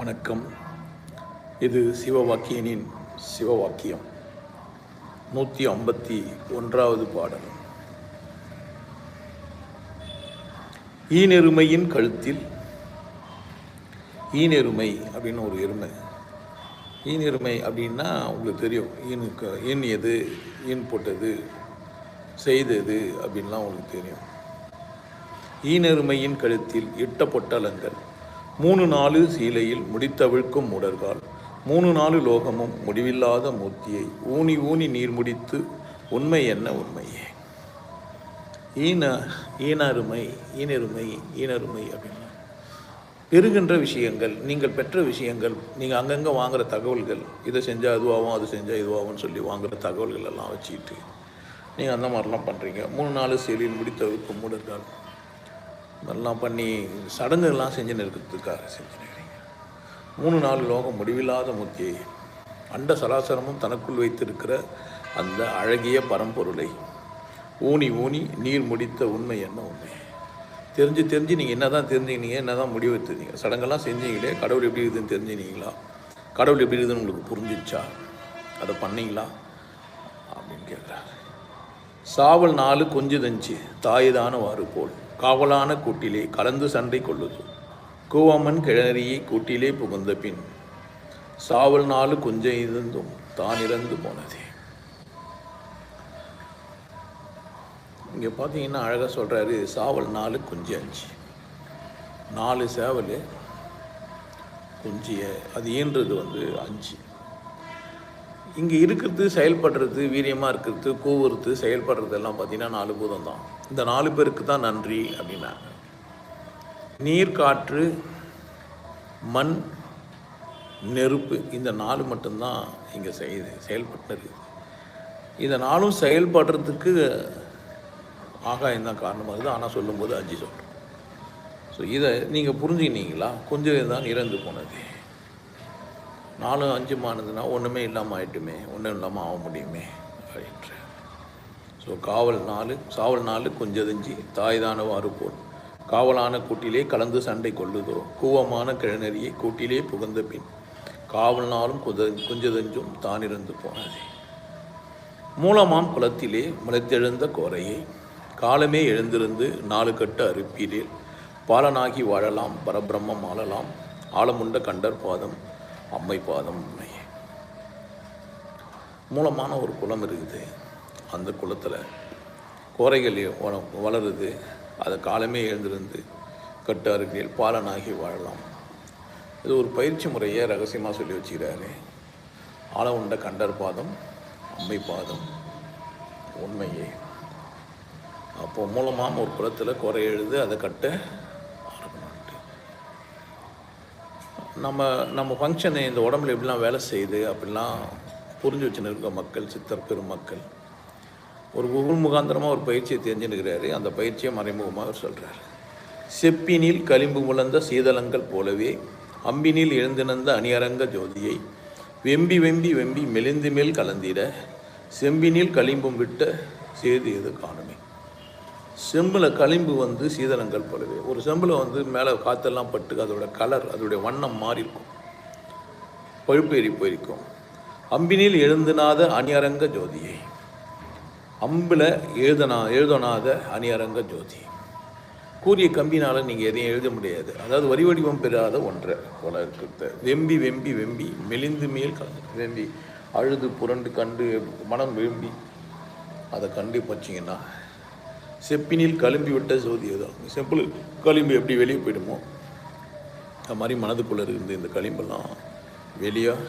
வணக்கம். இது சிவவாக்கியனின் சிவவாக்கியம். நூற்றி ஐம்பத்தி ஒன்றாவது பாடல். ஈனெருமையின் கழுத்தில். ஈனெருமை அப்படின்னு ஒரு எருமை. ஈனெருமை அப்படின்னா உங்களுக்கு தெரியும். ஈனுக்கு ஈன் எது ஈன் போட்டது செய்தது அப்படின்லாம் உங்களுக்கு தெரியும். ஈனெருமையின் கழுத்தில் இட்ட பொட்டலங்கள் மூணு நாலு சீலையில் முடித்தவிழ்க்கும் முடர்கால் மூணு நாலு லோகமும் முடிவில்லாத மூர்த்தியை ஊனி ஊனி நீர் முடித்து உண்மை என்ன உண்மையே? ஈன ஈனருமை ஈனருமை ஈனருமை அப்படின்னா. பெறுகின்ற விஷயங்கள் நீங்கள் பெற்ற விஷயங்கள் நீங்கள் அங்கங்கே வாங்குகிற தகவல்கள் இதை செஞ்சால் அதுவாகும் அது செஞ்சால் இதுவாகும்னு சொல்லி வாங்குகிற தகவல்கள் எல்லாம் வச்சுக்கிட்டு நீங்கள் அந்த மாதிரிலாம் பண்ணுறீங்க மூணு நாலு செயலில் முடித்தவருக்கு மூடர்கள் இதெல்லாம் பண்ணி சடங்குகள்லாம் செஞ்சுன்னு இருக்கிறதுக்காக செஞ்சுன்னு மூணு நாலு லோகம் முடிவில்லாத மூர்த்தியை அண்ட சராசரமும் தனக்குள் வைத்திருக்கிற அந்த அழகிய பரம்பொருளை. ஊனி ஊனி நீர் முடித்த உண்மை என்ன உண்மை? தெரிஞ்சு தெரிஞ்சு நீங்கள் என்ன தான் தெரிஞ்சுக்கினீங்க என்ன தான் முடிவு எடுத்துருந்தீங்க? சடங்கெல்லாம் செஞ்சீங்களே கடவுள் எப்படி இருக்குதுன்னு தெரிஞ்சுனீங்களா கடவுள் எப்படி இருக்குதுன்னு உங்களுக்கு புரிஞ்சிச்சா அதை பண்ணீங்களா? அப்படின்னு கேட்குறாரு. சாவல் நாலு கொஞ்சுதஞ்சு தாயுதான வாறு போல். காவலான கூட்டிலே கலந்து சண்டை கொள்ளுது. கூவம்மன் கிழறியை கூட்டிலே புகுந்த பின் சாவல் நாலு கொஞ்சம் இருந்தும் தான் இறந்து போனதே. இங்கே பார்த்தீங்கன்னா அழகாக சொல்கிறாரு சாவல் நாலு குஞ்சு அஞ்சு. நாலு சேவல் குஞ்சிய அது ஈன்றது வந்து அஞ்சு. இங்கே இருக்கிறது செயல்படுறது வீரியமாக இருக்கிறது கூவுறது செயல்படுறது எல்லாம் பார்த்தீங்கன்னா நாலு பூதம் தான் இந்த நாலு பேருக்கு தான் நன்றி அப்படின்னாங்க நீர் காற்று மண் நெருப்பு இந்த நாலு மட்டும்தான் இங்கே செய்யுது செயல்பட்டது. இதை இந்த நாளும் செயல்படுறதுக்கு ஆகாயம் தான் காரணமாகுது ஆனால் சொல்லும்போது அஞ்சு சொல்கிறோம் ஸோ இதை நீங்கள் புரிஞ்சுக்கினீங்களா? கொஞ்சம் தான் இறந்து போனது. நாலும் அஞ்சுமானதுன்னா ஒன்றுமே இல்லாமல் ஆயிட்டுமே ஒன்றும் இல்லாமல் ஆக முடியுமே அப்படின்ற ஸோ காவல் நாலு சாவல் நாலு கொஞ்சதஞ்சி தாய்தானவாறு போல். காவலான கூட்டிலே கலந்து சண்டை கொள்ளுதோ கூவமான கிழநறியை கூட்டிலே புகுந்த பின் காவல் நாளும் குத குஞ்சதஞ்சும் தானிருந்து போனதே. மூலமாம் குளத்திலே முளைத்தெழுந்த கோரையை காலமே எழுந்திருந்து நாலு கட்டு அறுப்பீரேல் பாலனாகி வாழலாம் பரபிரம்மம் ஆளலாம் ஆழமுண்ட கண்டர் பாதம் அம்மை பாதம் உண்மையே. மூலமான ஒரு குளம் இருக்குது. அந்த குளத்தில் கோரைகள் வள- வளருது. அதை காலமே எழுந்திருந்து கட்டு பாலனாகி வாழலாம். இது ஒரு பயிற்சி முறையை ரகசியமாக சொல்லி வச்சுக்கிறாரு. ஆழ உண்ட கண்டர் பாதம் அம்மை பாதம் உண்மையே. அப்போ மூலமாக ஒரு குளத்தில் குறை எழுது அதை கட்ட ஆரம்பிட்டு நம்ம நம்ம ஃபங்க்ஷனை இந்த உடம்புல எப்படிலாம் வேலை செய்யுது அப்படிலாம் புரிஞ்சு வச்சுன்னு இருக்க மக்கள் சித்தர் பெருமக்கள் ஒரு குகுள் முகாந்திரமாக ஒரு பயிற்சியை தெரிஞ்சுன்னுக்கிறாரு. அந்த பயிற்சியை மறைமுகமாக அவர் சொல்கிறார் செப்பினில் களிம்பு முழந்த சீதளங்கள் போலவே அம்பினில் எழுந்திருந்த அணியரங்க ஜோதியை வெம்பி வெம்பி வெம்பி மெலிந்து மேல் கலந்திட செம்பினில் களிம்பும் விட்ட சேது எது காணுமே. செம்பில் களிம்பு வந்து சீதளங்கள் போலவே. ஒரு செம்பில் வந்து மேலே காற்றெல்லாம் பட்டு அதோட கலர் அதோடைய வண்ணம் மாறியிருக்கும். பழுப்பேறி போயிருக்கும். அம்பினில் எழுந்தினாத அணியரங்க ஜோதியை அம்பில் எழுதனா எழுதனாத அணியரங்க ஜோதி. கூறிய கம்பினால் நீங்கள் எதையும் எழுத முடியாது. அதாவது வரி வடிவம் பெறாத ஒன்றை போல இருக்கிறது வெம்பி வெம்பி வெம்பி மெலிந்து மேல் வெம்பி அழுது புரண்டு கண்டு மனம் வெம்பி அதை கண்டு வச்சிங்கன்னா செப்பினில் கழும்பி விட்ட ஜோதி தான் செம்பிள் களிம்பு எப்படி வெளியே போயிடுமோ? அது மாதிரி மனதுக்குள்ளே இருந்து இந்த களிம்பெல்லாம் வெளியாக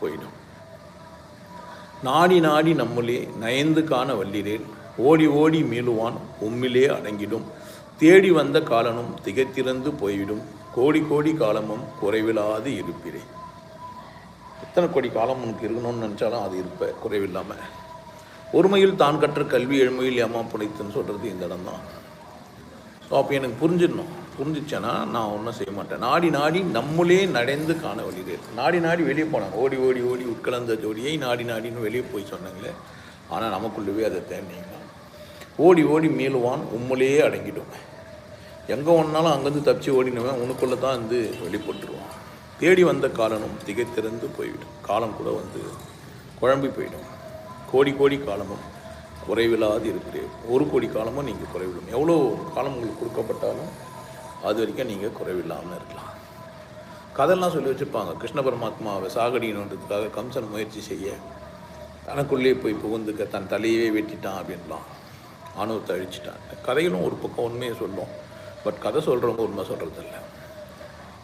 போயிடும். நாடி நாடி நம்முளே நயந்து காண வல்லிரேன். ஓடி ஓடி மீளுவான் உம்மிலே அடங்கிடும். தேடி வந்த காலனும் திகைத்திறந்து போய்விடும். கோடி கோடி காலமும் குறைவில்லாது இருப்பிரேன் எத்தனை கோடி காலம் உனக்கு இருக்கணும்னு நினச்சாலும் அது இருப்ப குறைவில்லாமல் ஒருமையில் தான் கற்ற கல்வி எழுமையில் ஏமா புனைத்துன்னு சொல்கிறது இந்த இடம் தான் ஸோ அப்போ எனக்கு புரிஞ்சிடணும். புரிஞ்சிச்சேன்னா நான் ஒன்றும் செய்ய மாட்டேன். நாடி நாடி நம்மளே நடந்து காண வழியே நாடி நாடி வெளியே போனாங்க. ஓடி ஓடி ஓடி உட்கலந்த ஜோடியை நாடி நாடின்னு வெளியே போய் சொன்னாங்களே. ஆனால் நமக்குள்ளவே அதை தேடினீங்க ஓடி ஓடி மீளுவான் உம்முலேயே அடங்கிடும். எங்கே ஒன்றாலும் அங்கேருந்து தப்பிச்சு ஓடினவன் உனக்குள்ளே தான் வந்து வெளிப்பட்டுருவான். தேடி வந்த காலனும் திகைத்திறந்து போய்விடும். காலம் கூட வந்து குழம்பி போயிடும். கோடி கோடி காலமும் குறைவில்லாது இருக்கிறேன். ஒரு கோடி காலமும் நீங்கள் குறைவிடும் எவ்வளோ காலம் உங்களுக்கு கொடுக்கப்பட்டாலும் அது வரைக்கும் நீங்கள் குறைவில்லாமல் இருக்கலாம். கதையெல்லாம் சொல்லி வச்சுருப்பாங்க. கிருஷ்ண பரமாத்மாவை சாகடிக்கணுன்றதுக்காக கம்சன் முயற்சி செய்ய தனக்குள்ளேயே போய் புகுந்துக்க தன் தலையவே வெட்டிட்டான் அப்படின்லாம் ஆணவத்தை அழிச்சிட்டான். கதைகளும் ஒரு பக்கம் உண்மையை சொல்லும். பட் கதை சொல்கிறவங்க உண்மை சொல்கிறதில்ல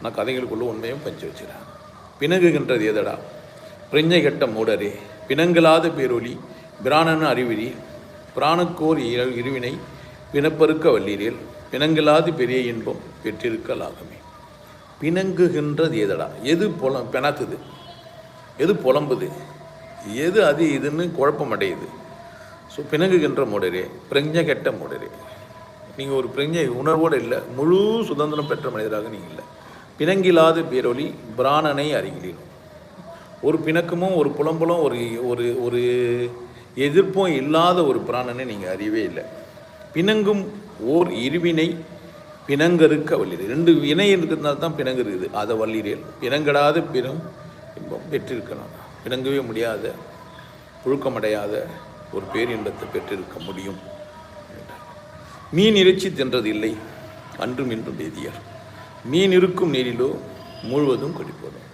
நான் கதைகளுக்குள்ளே உண்மையும் பஞ்சு வச்சுக்கிறேன். பிணங்குகின்றது எதடா? பிரிஞ்சை கட்ட மூடரே பிணங்களாத பேரொலி பிராணன் அறிவிரி பிராணுக்கோர் இர- இருவினை பிணப்பருக்க வல்லீரில் பிணங்கிலாது பெரிய இன்பம் பெற்றிருக்கலாகுமே பிணங்குகின்றது எதடா? எது புலம் பிணக்குது எது புலம்புது? எது அது இதுன்னு குழப்பம் அடையுது ஸோ பிணங்குகின்ற மூடரே பிரஞ்ச கெட்ட மூடரே. நீங்கள் ஒரு பிரஞ்சை உணர்வோடு இல்லை முழு சுதந்திரம் பெற்ற மனிதராக நீங்கள் இல்லை. பிணங்கிலாத பேரொலி பிராணனை அறிகிறீர்கள் ஒரு பிணக்கமும் ஒரு புலம்பலும் ஒரு ஒரு ஒரு எதிர்ப்பும் இல்லாத ஒரு பிராணனை நீங்கள் அறியவே இல்லை. பிணங்கும் ஓர் இருவினை பிணங்கருக்க வல்லீர் ரெண்டு வினை இருக்கிறதுனால தான் பிணங்கு இருக்குது அதை வல்லீரியல் பிணங்கடாத பிணம் இன்பம் பெற்றிருக்கணும். பிணங்கவே முடியாத புழுக்கமடையாத ஒரு பேரின்பத்தை பெற்றிருக்க முடியும் மீன் இறைச்சி தின்றது இல்லை அன்றும் இன்றும் வேதியர் மீன் இருக்கும் நீரிலோ முழுவதும் குடிப்பதும்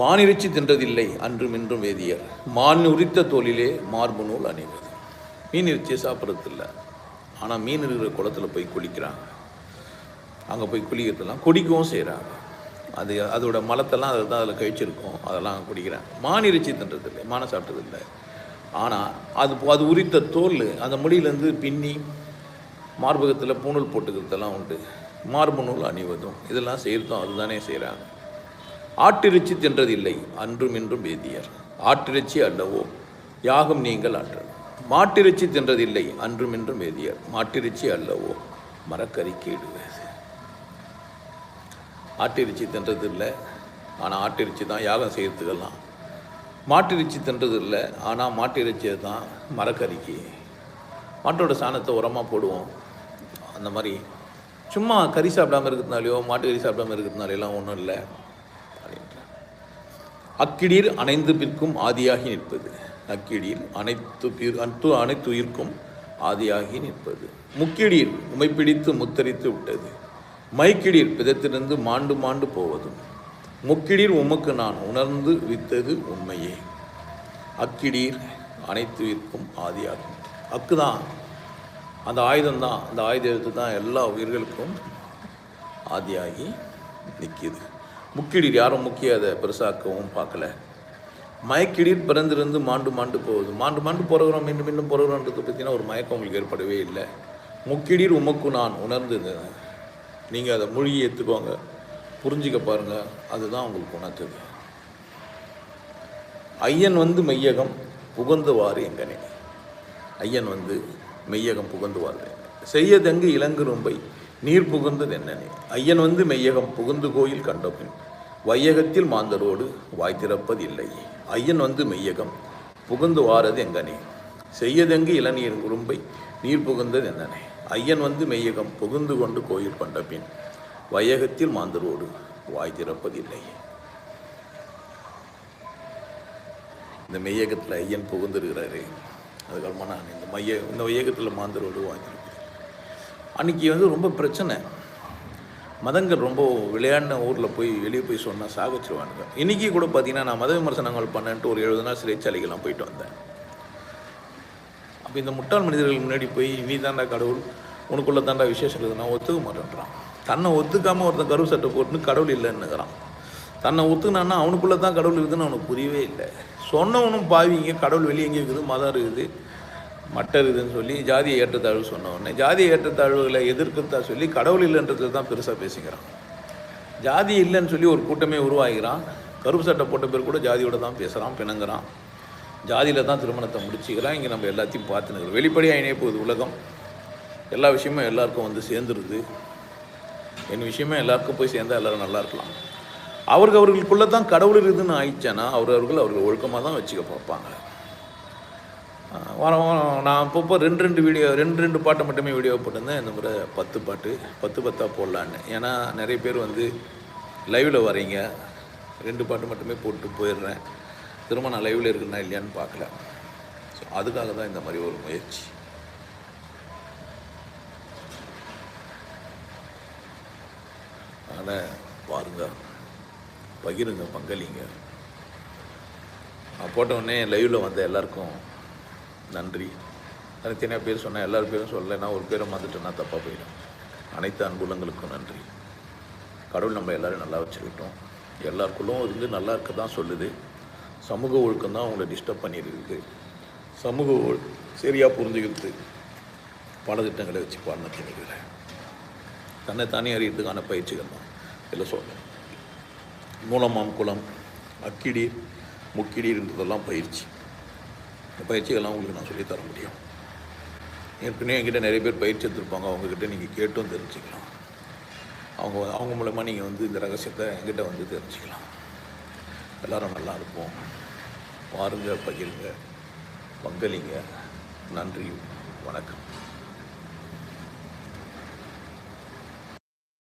மான் இறைச்சி தின்றதில்லை. அன்றும் இன்றும் வேதியர். மான் உரித்த தோலிலே மார்பு நூல் அணிவது. மீன் இறைச்சியை சாப்பிட்றதில்லை. ஆனால் மீன் இருக்கிற குளத்தில் போய் குளிக்கிறாங்க. அங்கே போய் குளிக்கிறதெல்லாம் குடிக்கவும் செய்கிறாங்க அது அதோட மலத்தெல்லாம் அதில் தான் அதில் கழிச்சிருக்கும். அதெல்லாம் குடிக்கிறேன் மான் இறைச்சி தின்றதில்லை மானை சாப்பிட்டதில்லை ஆனால் அது அது உரித்த தோல் அந்த முடியிலேருந்து பின்னி மார்பகத்தில் பூணூல் போட்டுக்கிறதெல்லாம் உண்டு. மார்பு நூல் அணிவதும். இதெல்லாம் செய்கிறதும் அதுதானே செய்கிறாங்க ஆட்டிறைச்சி தின்றதில்லை அன்றும் இன்றும் வேதியர். ஆட்டிறைச்சி அல்லவோ யாகம் நீங்கள் ஆற்றல் மாட்டிறைச்சி தின்றதில்லை அன்றும் என்றும் வேதியர். மாட்டிறைச்சி அல்லவோ? மரக்கறி கேடுவது ஆட்டிறைச்சி தின்றது இல்லை ஆனால் ஆட்டிறைச்சி தான் யாகம் செய்யறதுக்கெல்லாம். மாட்டிறைச்சி தின்றது இல்லை ஆனால் மாட்டிறைச்சியை தான் மரக்கறிக்கு மாட்டோட சாணத்தை உரமாக போடுவோம். அந்த மாதிரி சும்மா கறி சாப்பிடாம இருக்கிறதுனாலையோ மாட்டு கறி சாப்பிடாம இருக்கிறதுனாலையெல்லாம் ஒன்றும் இல்லை. அப்படின்ற அக்கிடீர் அணைந்து பிற்கும் ஆதியாகி நிற்பது. அக்கிடீர் அனைத்து அனைத்து அனைத்து உயிர்க்கும் ஆதியாகி நிற்பது. முக்கிடீர் உமைப்பிடித்து முத்தரித்து விட்டது. மைக்கிடீர் பிதத்திலிருந்து மாண்டு மாண்டு போவதும். முக்கிடீர் உமக்கு நான் உணர்ந்து வித்தது உண்மையே. அக்கிடீர் அனைத்துயிர்க்கும் ஆதியாகும். அக்கு தான் அந்த ஆயுதம் தான் அந்த ஆயுத எழுத்து தான் எல்லா உயிர்களுக்கும் ஆதியாகி நிற்கிது முக்கிடீர் யாரும் முக்கிய அதை பெருசாக்கவும் பார்க்கல. மயக்கிடீர் பிறந்திருந்து மாண்டு மாண்டு போகுது. மாண்டு மாண்டு போகிறோம் மீண்டும் மீண்டும் போகிறோன்றதை பற்றின ஒரு மயக்கம் உங்களுக்கு ஏற்படவே இல்லை. முக்கிடீர் உமக்கு நான் உணர்ந்தது. நீங்கள் அதை மூழ்கி ஏற்றுக்கோங்க புரிஞ்சுக்க பாருங்கள் அதுதான் உங்களுக்கு உணர்த்தது. ஐயன் வந்து மெய்யகம் புகுந்துவார் எங்கனே. ஐயன் வந்து மெய்யகம் புகுந்துவார் செய்யதங்கு இளங்கு ரொம்பை நீர் புகுந்தது என்னனே ஐயன் வந்து மெய்யகம் புகுந்து கோயில் கண்டபின் வையகத்தில் மாந்தரோடு வாய் திறப்பதில்லை ஐயன் வந்து மெய்யகம். புகுந்து வாரது எங்கனே? செய்யதெங்கு இளநீர் குறும்பை நீர் புகுந்தது என்னனே? ஐயன் வந்து மெய்யகம் புகுந்து கொண்டு கோயில் கொண்ட பின் வையகத்தில் மாந்தரோடு வாய் திறப்பதில்லை இந்த மெய்யகத்தில் ஐயன் புகுந்துருக்கிறாரு. அதுக்கப்புறமா நான் இந்த மைய இந்த வையகத்தில் மாந்தரோடு வாங்கியிருக்கிறேன் அன்னைக்கு வந்து ரொம்ப பிரச்சனை. மதங்கள் ரொம்ப விளையாடின ஊரில் போய் வெளியே போய் சொன்னால் சாகச்சிருவானுங்க. இன்றைக்கி கூட பார்த்தீங்கன்னா நான் மத விமர்சனங்கள் பண்ணேன்ட்டு ஒரு எழுபது நாள் சிறைச்சாலைகள்லாம் போயிட்டு வந்தேன். அப்போ இந்த முட்டாள் மனிதர்கள் முன்னாடி போய் நீ தாண்டா கடவுள் உனக்குள்ளே தாண்டா விசேஷம் இருக்குது நான் ஒத்துக்க மாட்டேன்றான். தன்னை ஒத்துக்காமல் ஒருத்தன் கருவு சட்டை போட்டுன்னு கடவுள் இல்லைன்னுக்கிறான் தன்னை ஒத்துக்கினான்னா அவனுக்குள்ளே தான் கடவுள் இருக்குதுன்னு அவனுக்கு புரியவே இல்லை. சொன்னவனும் பாவிங்க கடவுள் வெளியே எங்கே இருக்குது மதம் இருக்குது. மட்டர் இதுன்னு சொல்லி ஜாதிய ஏற்றத்தாழ்வு சொன்ன உடனே ஜாதிய ஏற்றத்தாழ்வுகளை எதிர்க்கிறதா சொல்லி கடவுள் இல்லைன்றது தான் பெருசாக பேசிக்கிறான். ஜாதி இல்லைன்னு சொல்லி ஒரு கூட்டமே உருவாகிறான். கருப்பு சட்டை போட்ட பேர் கூட ஜாதியோட தான் பேசுகிறான் பிணங்குறான். ஜாதியில் தான் திருமணத்தை முடிச்சுக்கிறான். இங்கே நம்ம எல்லாத்தையும் பார்த்துனுக்கிறோம் வெளிப்படையாக இணைய போகுது உலகம். எல்லா விஷயமும் எல்லாருக்கும் வந்து சேர்ந்துருது. என் விஷயமே எல்லாருக்கும் போய் சேர்ந்தா எல்லோரும் நல்லா இருக்கலாம். அவருக்கு அவர்களுக்குள்ளே தான் கடவுள் இருக்குதுன்னு ஆயிடுச்சேன்னா அவர் அவர்கள் அவர்கள் ஒழுக்கமாக தான் வச்சுக்க பார்ப்பாங்க. வாரம் நான் அப்பப்போ ரெண்டு ரெண்டு வீடியோ ரெண்டு ரெண்டு பாட்டை மட்டுமே வீடியோ போட்டிருந்தேன். இந்த முறை பத்து பாட்டு பத்து பத்தாக போடலான்னு. ஏன்னா நிறைய பேர் வந்து லைவில் வரீங்க. ரெண்டு பாட்டு மட்டுமே போட்டு போயிடுறேன். திரும்ப நான் லைவில் இருக்குன்னா இல்லையான்னு பார்க்கல. ஸோ அதுக்காக தான் இந்த மாதிரி ஒரு முயற்சி. அதனால் பாருங்க. பகிருங்க பங்களிங்க. நான் போட்ட உடனே லைவில் வந்த எல்லாருக்கும் நன்றி. தனித்தனியாக பேர் சொன்னால் எல்லார் பேரும் சொல்லலைன்னா ஒரு பேரை வந்துட்டேன்னா தப்பாக போயிடும் அனைத்து அன்புலங்களுக்கும் நன்றி. கடவுள் நம்ம எல்லோரும் நல்லா வச்சுக்கிட்டோம். எல்லாருக்குள்ளும் இருந்து நல்லா இருக்க தான் சொல்லுது. சமூக ஒழுக்கம் தான் அவங்கள டிஸ்டர்ப் பண்ணியிருக்குது சமூக ஒழு சரியாக புரிஞ்சுக்கிறது. பாடத்திட்டங்களை வச்சு பாடம் நினைக்கிறேன் தன்னை தானே அறியறதுக்கான பயிற்சிகள் தான். இதில் சொல்கிறேன் மூலமாம் குளம் அக்கிடி முக்கிடி இருந்ததெல்லாம் பயிற்சி. இந்த பயிற்சிகள்லாம் உங்களுக்கு நான் சொல்லித் தர முடியும். ஏற்கனவே என்கிட்ட நிறைய பேர் பயிற்சி எடுத்திருப்பாங்க. அவங்கக்கிட்ட நீங்கள் கேட்டும் தெரிஞ்சுக்கலாம். அவங்க அவங்க மூலமாக நீங்கள் வந்து இந்த ரகசியத்தை என்கிட்ட வந்து தெரிஞ்சுக்கலாம். எல்லோரும் நல்லா இருப்போம். பாருங்கள் பகிருங்க பங்களிங்க. நன்றி வணக்கம்.